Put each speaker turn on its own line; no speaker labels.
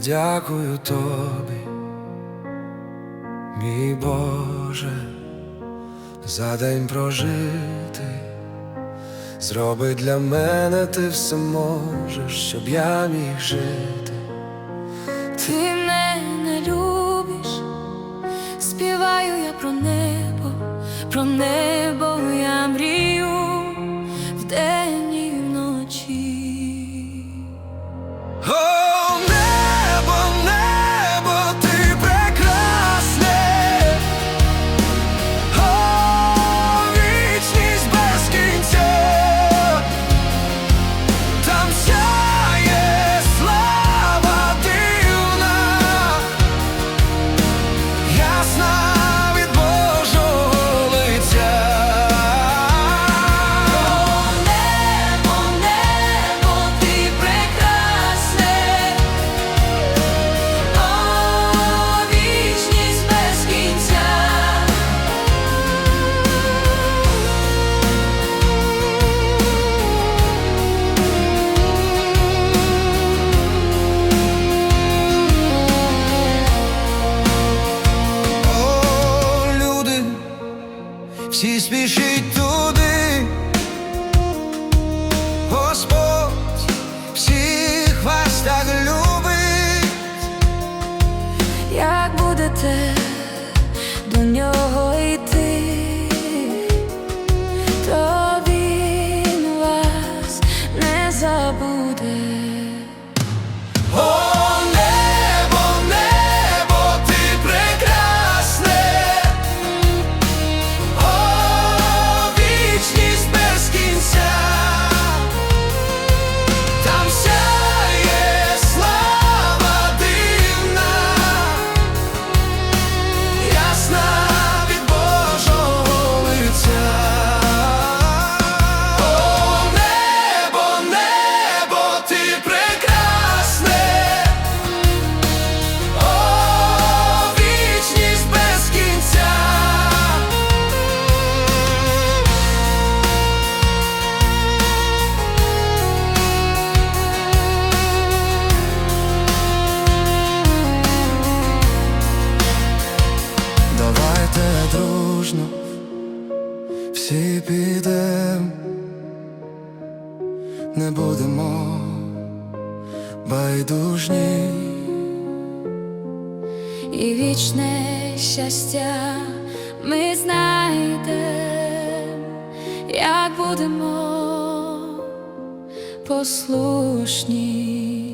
дякую тобі, мій Боже, за день прожитий. Зроби для мене ти все можеш, щоб я міг жити.
Ти мене любиш, співаю я про небо, про небо
всі спішіть туди, Господь всіх вас так любить,
Як будете
не будемо байдужні.
І вічне щастя ми знайдем, як будемо послушні.